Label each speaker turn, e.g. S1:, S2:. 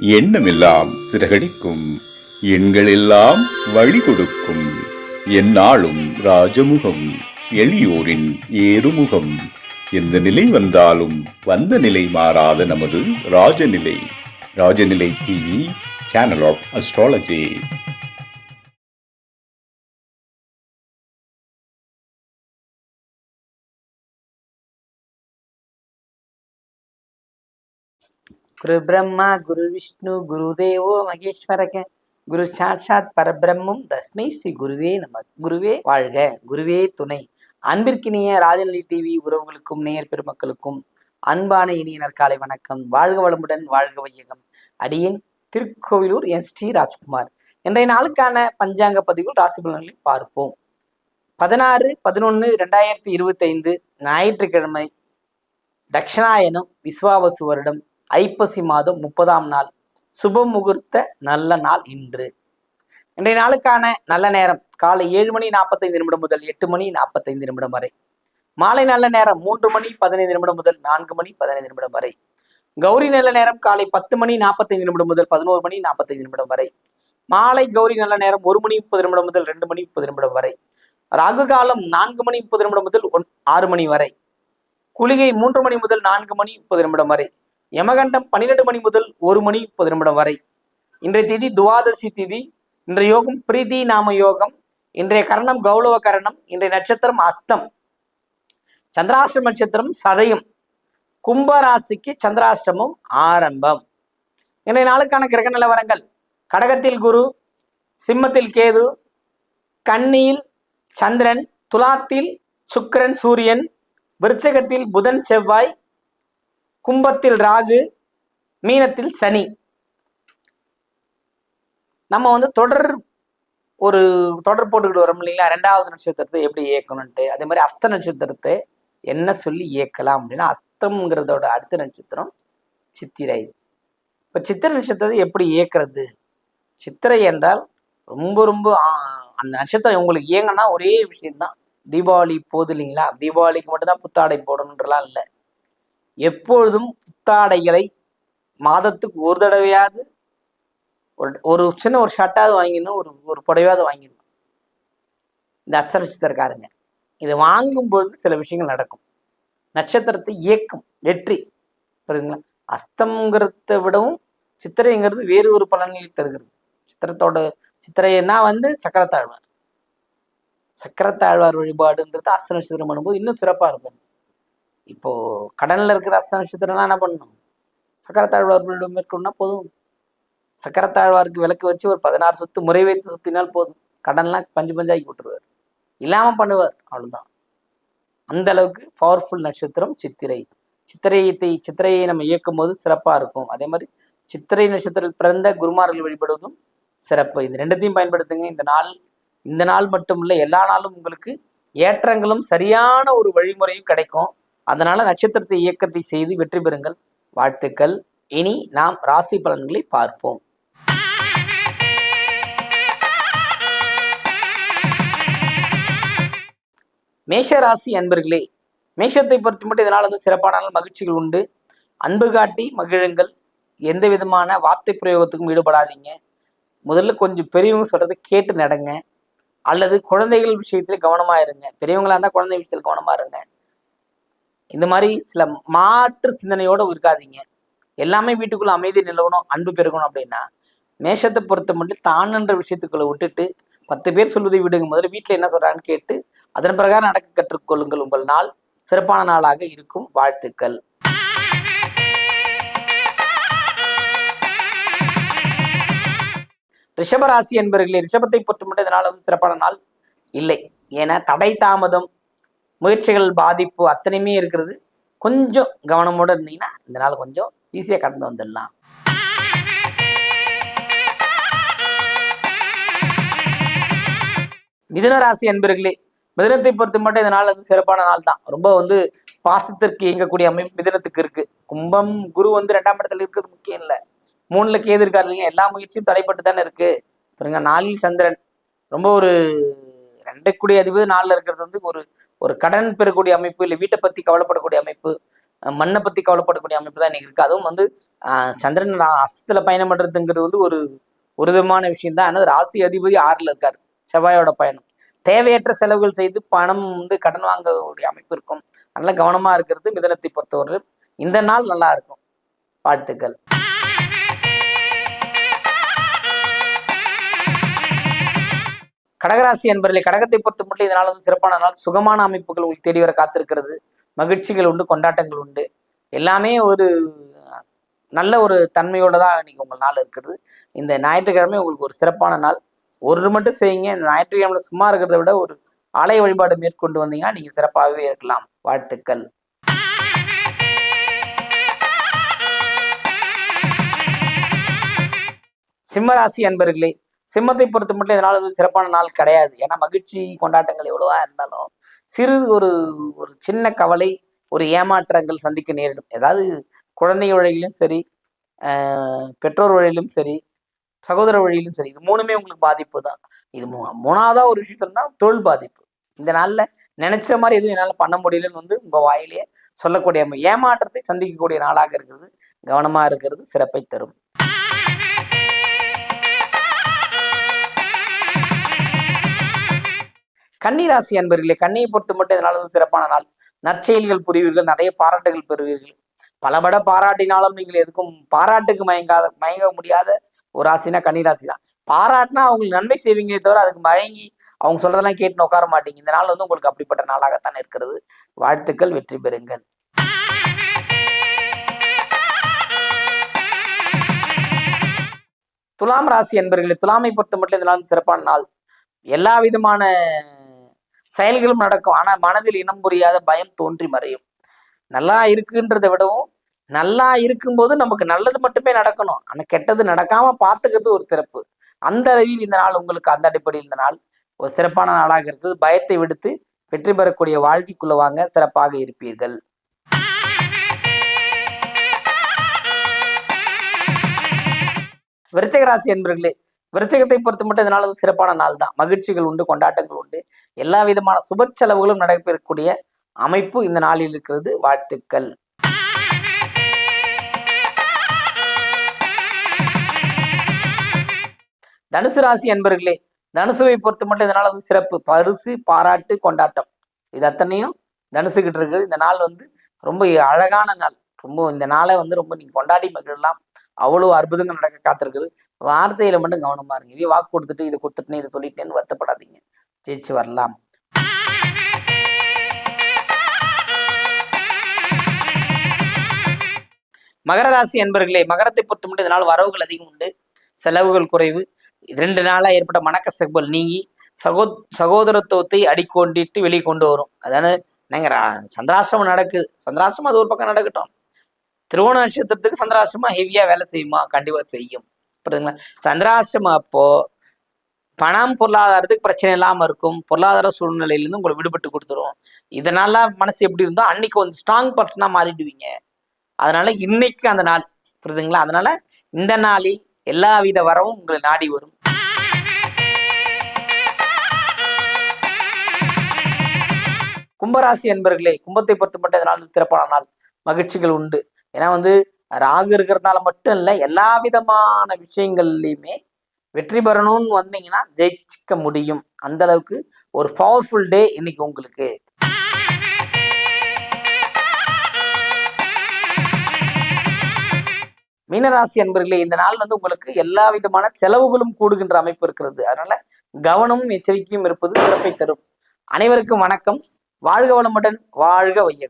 S1: எண்ணமெல்லாம் சிறகடிக்கும். எண்களெல்லாம் வழி கொடுக்கும் எந்நாளும் ராஜமுகம் எளியோரின் ஏறுமுகம். எந்த நிலை வந்தாலும் வந்த நிலை மாறாத நமது Rajanilai. Rajanilai TV channel of astrology
S2: குரு பிரம்மா குரு விஷ்ணு குரு தேவோ மகேஸ்வரக. குரு சாட்சாத் பரபிரம்மம் தஸ்மை ஸ்ரீ குருவே நம குருவே வாழ்க குருவே துணை. அன்பிற்கினிய ராஜநிலை டிவி உறவுகளுக்கும் நேயர் பெருமக்களுக்கும் அன்பான இனிய காலை வணக்கம். வாழ்க வளமுடன் வாழ்க வையகம். அடியேன் திருக்கோவிலூர் என் ஸ்ரீ ராஜ்குமார். இன்றைய நாளுக்கான பஞ்சாங்க பதிவுகள் ராசி பலன்களை பார்ப்போம். பதினாறு பதினொன்று ரெண்டாயிரத்தி இருபத்தைந்து ஞாயிற்றுக்கிழமை தக்ஷணாயனம் விஸ்வாவசு வருடம் ஐப்பசி மாதம் முப்பதாம் நாள். சுப முகூர்த்த நல்ல நாள் இன்று. இன்றைய நாளுக்கான நல்ல நேரம் காலை ஏழு மணி நாற்பத்தைந்து நிமிடம் முதல் எட்டு மணி நாற்பத்தைந்து நிமிடம் வரை. மாலை நல்ல நேரம் மூன்று மணி பதினைந்து நிமிடம் முதல் நான்கு மணி பதினைந்து நிமிடம் வரை. கௌரி நல்ல நேரம் காலை பத்து மணி நாற்பத்தைந்து நிமிடம் முதல் பதினோரு மணி நாற்பத்தைந்து நிமிடம் வரை. மாலை கௌரி நல்ல நேரம் ஒரு மணி முப்பது நிமிடம் முதல் ரெண்டு மணி முப்பது நிமிடம் வரை. ராகு காலம் நான்கு மணி முப்பது நிமிடம் முதல் ஒன்- ஆறு மணி வரை. குளிகை மூன்று மணி முதல் நான்கு மணி முப்பது நிமிடம் வரை. யமகண்டம் பன்னிரெண்டு மணி முதல் ஒரு மணி முப்பது நிமிடம் வரை. இன்றைய திதி துவாதசி திதி. இன்றைய யோகம் பிரீதி நாம யோகம். இன்றைய கரணம் கௌரவ கரணம். இன்றைய நட்சத்திரம் அஸ்தம். சந்திராஷ்டிரம் நட்சத்திரம் சதயம். கும்பராசிக்கு சந்திராஷ்டமம் ஆரம்பம். இன்றைய நாளுக்கான கிரக நிலவரங்கள். கடகத்தில் குரு சிம்மத்தில் கேது கன்னியில் சந்திரன் துலாத்தில் சுக்கிரன் சூரியன் விருச்சகத்தில் புதன் செவ்வாய் கும்பத்தில் ராகு மீனத்தில் சனி. நம்ம வந்து தொடர் ஒரு தொடர் போட்டுக்கிட்டு வரோம் இல்லைங்களா? ரெண்டாவது நட்சத்திரத்தை எப்படி இயக்கணும்ட்டு அதே மாதிரி அஸ்த நட்சத்திரத்தை என்ன சொல்லி இயக்கலாம் அப்படின்னா அஸ்தம்ங்கிறதோட அடுத்த நட்சத்திரம் சித்திரை. இப்போ சித்திரை நட்சத்திரத்தை எப்படி இயக்குறது? சித்திரை என்றால் ரொம்ப ரொம்ப அந்த நட்சத்திரம் உங்களுக்கு இயங்கினா ஒரே விஷயம்தான். தீபாவளி போகுது இல்லைங்களா? தீபாவளிக்கு மட்டும்தான் புத்தாடை போடணுன்றலாம் இல்லை. எப்பொழுதும் புத்தாடைகளை மாதத்துக்கு ஒரு தடவையாவது ஒரு ஒரு சின்ன ஒரு ஷர்ட்டாவது வாங்கிடணும் ஒரு ஒரு புடவையாவது வாங்கிடணும். இந்த அஸ்த இது இதை வாங்கும் பொழுது சில விஷயங்கள் நடக்கும். நட்சத்திரத்தை இயக்கும் வெற்றி. புரியுதுங்களா? அஸ்தம்ங்கிறத விடவும் சித்திரைங்கிறது வேறு ஒரு பலன்களை தருகிறது. சித்திரத்தோட சித்திரைன்னா வந்து சக்கரத்தாழ்வார். சக்கரத்தாழ்வார் வழிபாடுன்றது அஸ்த நட்சத்திரம் பண்ணும்போது இன்னும் சிறப்பாக இருக்கும். இப்போ கடல்ல இருக்கிற அஸ்த நட்சத்திரம்னா என்ன பண்ணணும்? சக்கரத்தாழ்வார் வழிபாடு மேற்கொண்டா போதும். சக்கரத்தாழ்வாருக்கு விளக்கு வச்சு ஒரு பதினாறு சுத்து முறை வைத்து சுத்தினால் போதும். கடன்லாம் பஞ்சு பஞ்சாக்கி விட்டுருவார் இல்லாமல் பண்ணுவார். அவ்வளோதான் அந்த அளவுக்கு பவர்ஃபுல் நட்சத்திரம் சித்திரை. சித்திரையத்தை சித்திரையை நம்ம இயக்கும் போது சிறப்பாக இருக்கும். அதே மாதிரி சித்திரை நட்சத்திரத்தில் பிறந்த குருமார்கள் வழிபடுவதும் சிறப்பு. இந்த ரெண்டுத்தையும் பயன்படுத்துங்க. இந்த நாள் இந்த நாள் மட்டும் இல்லை எல்லா நாளும் உங்களுக்கு ஏற்றங்களும் சரியான ஒரு வழிமுறையும் கிடைக்கும். அதனால நட்சத்திரத்தை இயக்கத்தை செய்து வெற்றி பெறுங்கள். வாழ்த்துக்கள். இனி நாம் ராசி பலன்களை பார்ப்போம். மேஷ ராசி அன்பர்களே மேஷத்தை பொறுத்து மட்டும் இதனால் வந்து சிறப்பான மகிழ்ச்சிகள் உண்டு. அன்பு காட்டி மகிழுங்கள். எந்த விதமான வார்த்தை பிரயோகத்துக்கும் ஈடுபடாதீங்க. முதல்ல கொஞ்சம் பெரியவங்க சொல்றதை கேட்டு நடங்க. அல்லது குழந்தைகள் விஷயத்துல கவனமா இருங்க. பெரியவங்களா இருந்தா குழந்தை விஷயத்துல கவனமா இருங்க. இந்த மாதிரி சில மாற்று சிந்தனையோடு இருக்காதீங்க. எல்லாமே வீட்டுக்குள்ள அமைதி நிலவணும் அன்பு பெருகணும் அப்படின்னா மேஷத்தை பொறுத்த மட்டும் தான் என்ற விஷயத்துக்குள்ள விட்டுட்டு பத்து பேர் சொல்வதை விடுங்க. முதல்ல வீட்டில் என்ன சொல்கிறான்னு கேட்டு அதன் பிரகாரம் நடக்க கற்றுக்கொள்ளுங்கள். உங்கள் நாள் சிறப்பான நாளாக இருக்கும். வாழ்த்துக்கள். ரிஷபராசி என்பவர்களே ரிஷபத்தை பொறுத்த மட்டும் இதனால் வந்து சிறப்பான நாள் இல்லை. ஏன்னா தடை தாமதம் முயற்சிகள் பாதிப்பு அத்தனையுமே இருக்கிறது. கொஞ்சம் கவனமோடு இருந்தீங்கன்னா இந்த நாள் கொஞ்சம் ஈஸியாக கடந்து வந்துடலாம். மிதுன ராசி அன்பர்களே மிதனத்தை பொறுத்த மட்டும் இந்த நாள் வந்து சிறப்பான நாள் தான். ரொம்ப வந்து பாசத்திற்கு இயங்கக்கூடிய அமைப்பு மிதனத்துக்கு இருக்கு. கும்பம் குரு வந்து ரெண்டாம் இடத்துல இருக்கிறது முக்கியம் இல்லை. மூணுல கேது இருக்காரு இல்லைங்க எல்லா முயற்சியும் தடைப்பட்டு தானே இருக்கு. பாருங்க நாளில் சந்திரன் ரொம்ப ஒரு ரெண்டைக்குடிய அதிபதி நாளில் இருக்கிறது வந்து ஒரு ஒரு கடன் பெறக்கூடிய அமைப்பு இல்லை வீட்டை பத்தி கவலைப்படக்கூடிய அமைப்பு மண்ணை பத்தி கவலைப்படக்கூடிய அமைப்பு தான் இன்னைக்கு இருக்குது அதுவும் வந்து ஆஹ் சந்திரன் அஸ்தத்தில் பயணம் பண்றதுங்கிறது வந்து ஒரு ஒரு விதமான விஷயம் தான். ஆனால் ராசி அதிபதி ஆறுல இருக்காரு செவ்வாயோட பயணம். தேவையற்ற செலவுகள் செய்து பணம் வந்து கடன் வாங்கக்கூடிய அமைப்பு இருக்கும். அதனால கவனமா இருக்கிறது மிதனத்தை பொறுத்தவரை இந்த நாள் நல்லா இருக்கும். வாழ்த்துக்கள். கடகராசி என்பவர்களை கடகத்தை பொறுத்த மட்டும் இதனால் வந்து சிறப்பான நாள். சுகமான அமைப்புகள் உங்களுக்கு தேடி வர காத்திருக்கிறது. மகிழ்ச்சிகள் உண்டு கொண்டாட்டங்கள் உண்டு. எல்லாமே ஒரு நல்ல ஒரு தன்மையோட தான் இன்னைக்கு உங்கள் நாள் இருக்குது. இந்த ஞாயிற்றுக்கிழமை உங்களுக்கு ஒரு சிறப்பான நாள். ஒரு மட்டும் செய்யுங்க. இந்த ஞாயிற்றுக்கிழமை சும்மா இருக்கிறத விட ஒரு ஆலய வழிபாடு மேற்கொண்டு வந்தீங்கன்னா நீங்க சிறப்பாகவே இருக்கலாம். வாழ்த்துக்கள். சிம்மராசி அன்பர்களே சிம்மத்தை பொறுத்த மட்டும் இதனால் ஒரு சிறப்பான நாள் கிடையாது. ஏன்னா மகிழ்ச்சி கொண்டாட்டங்கள் எவ்வளவா இருந்தாலும் சிறு ஒரு ஒரு சின்ன கவலை ஒரு ஏமாற்றங்கள் சந்திக்க நேரிடும். ஏதாவது குழந்தை வழியிலும் சரி ஆஹ் பெற்றோர் வழியிலும் சரி சகோதர வழியிலும் சரி இது மூணுமே உங்களுக்கு பாதிப்பு தான். இது மூணாவதா ஒரு விஷயம் சொன்னா தொழில் பாதிப்பு. இந்த நாள்ல நினைச்ச மாதிரி எதுவும் என்னால பண்ண முடியலன்னு வந்து உங்க வாயிலேயே சொல்லக்கூடிய ஏமாற்றத்தை சந்திக்கக்கூடிய நாளாக இருக்கிறது. கவனமா இருக்கிறது சிறப்பை தரும். கன்னிராசி அன்பர்களே கண்ணியை பொறுத்து மட்டும் இதனால சிறப்பான நாள். நற்செயல்கள் புரிவீர்கள் நிறைய பாராட்டுகள் பெறுவீர்கள். பலபட பாராட்டினாலும் நீங்கள் எதுக்கும் பாராட்டுக்கு மயங்காத மயங்க முடியாத ஒரு ராசினா கன்னிராசி தான். பாராட்டினா அவங்களுக்கு நன்மை செய்வீங்களே தவிர அதுக்கு மயங்கி அவங்க சொல்றதெல்லாம் கேட்டு உட்கார மாட்டீங்க. இந்த நாள் வந்து உங்களுக்கு அப்படிப்பட்ட நாளாகத்தான் இருக்கிறது. வாழ்த்துக்கள் வெற்றி பெறுங்கள். துலாம் ராசி என்பர்களே துலாமை பொறுத்த மட்டும் இந்த சிறப்பான நாள். எல்லா விதமான செயல்களும் நடக்கும். ஆனால் மனதில் இனம் புரியாத பயம் தோன்றி மறையும். நல்லா இருக்குன்றதை விடவும் நல்லா இருக்கும்போது நமக்கு நல்லது மட்டுமே நடக்கணும். ஆனால் கெட்டது நடக்காம பார்த்துக்கிறது ஒரு சிறப்பு. அந்த அளவில் இந்த நாள் உங்களுக்கு அந்த அடிப்படையில் இந்த நாள் ஒரு சிறப்பான நாளாக இருக்குது. பயத்தை விடுத்து வெற்றி பெறக்கூடிய வாழ்க்கைக்குள்ள வாங்க சிறப்பாக இருப்பீர்கள். விருச்சகராசி என்பர்களே விருச்சிகத்தை பொறுத்து மட்டும் இதனால சிறப்பான நாள் தான் மகிழ்ச்சிகள் உண்டு கொண்டாட்டங்கள் உண்டு. எல்லா விதமான சுப செலவுகளும் நடைபெறக்கூடிய அமைப்பு இந்த நாளில் இருக்கிறது. வாழ்த்துக்கள். தனுசு ராசி என்பர்களே தனுசுவை பொறுத்து மட்டும் இதனால வந்து சிறப்பு. பரிசு பாராட்டு கொண்டாட்டம். இது அத்தனையும் தனுசுகிட்டு இருக்குது. இந்த நாள் வந்து ரொம்ப அழகான நாள். ரொம்ப இந்த நாளை வந்து ரொம்ப நீங்க கொண்டாடி மகிழலாம். அவ்வளவு அற்புதங்கள் நடக்க காத்திருக்குது. வார்த்தையில மட்டும் கவனமா இருங்க. இதே வாக்கு கொடுத்துட்டு இதை கொடுத்துட்டேன் இதை சொல்லிட்டேன்னு வருத்தப்படாதீங்க. ஜெயிச்சு வரலாம். மகர ராசி என்பர்களே மகரத்தை பொறுத்த மட்டும் இதனால் வரவுகள் அதிகம் உண்டு. செலவுகள் குறைவு. இது ரெண்டு நாளா ஏற்பட்ட மனக்கசப்புகள் நீங்கி சகோ சகோதரத்துவத்தை அடிக்கொண்டிட்டு வெளியே கொண்டு வரும். அதான நாங்க சந்திராசிரமம் நடக்குது. சந்திராசிரமம் அது ஒரு பக்கம் நடக்கட்டும். திருவோண நட்சத்திரத்துக்கு சந்திராசிரமம் ஹெவியா வேலை செய்யுமா? கண்டிப்பா செய்யும். புரியுதுங்களா? சந்திராசிரமம் அப்போ பணம் பொருளாதாரத்துக்கு பிரச்சனை இல்லாமல் இருக்கும். பொருளாதார சூழ்நிலையிலேருந்து உங்களை விடுபட்டு கொடுத்துரும். இதனால மனசு எப்படி இருந்தோ அன்னைக்கு வந்து ஸ்ட்ராங் பர்சனாக மாறிடுவீங்க. அதனால இன்னைக்கு அந்த நாள். புரியுதுங்களா? அதனால இந்த நாளில் எல்லா வித வரவும் உங்களை நாடி வரும். கும்பராசி என்பர்களே கும்பத்தை பொறுத்து மட்டும் இதனால் சிறப்பான நாள். மகிழ்ச்சிகள் உண்டு. ஏன்னா வந்து ராகு இருக்கிறதுனால மட்டும் இல்லை எல்லா விதமான விஷயங்கள்லையுமே வெற்றி பெறணும்னு வந்தீங்கன்னா ஜெயிச்சிக்க முடியும். அந்த அளவுக்கு ஒரு பவர்ஃபுல் டே இன்னைக்கு உங்களுக்கு. மீனராசி அன்பர்களே இந்த நாள் வந்து உங்களுக்கு எல்லா விதமான செலவுகளும் கூடுகின்ற அமைப்பு இருக்கிறது. அதனால கவனமும் எச்சரிக்கையும் இருப்பது சிறப்பை தரும். அனைவருக்கும் வணக்கம். வாழ்க வளமுடன் வாழ்க வையகம்.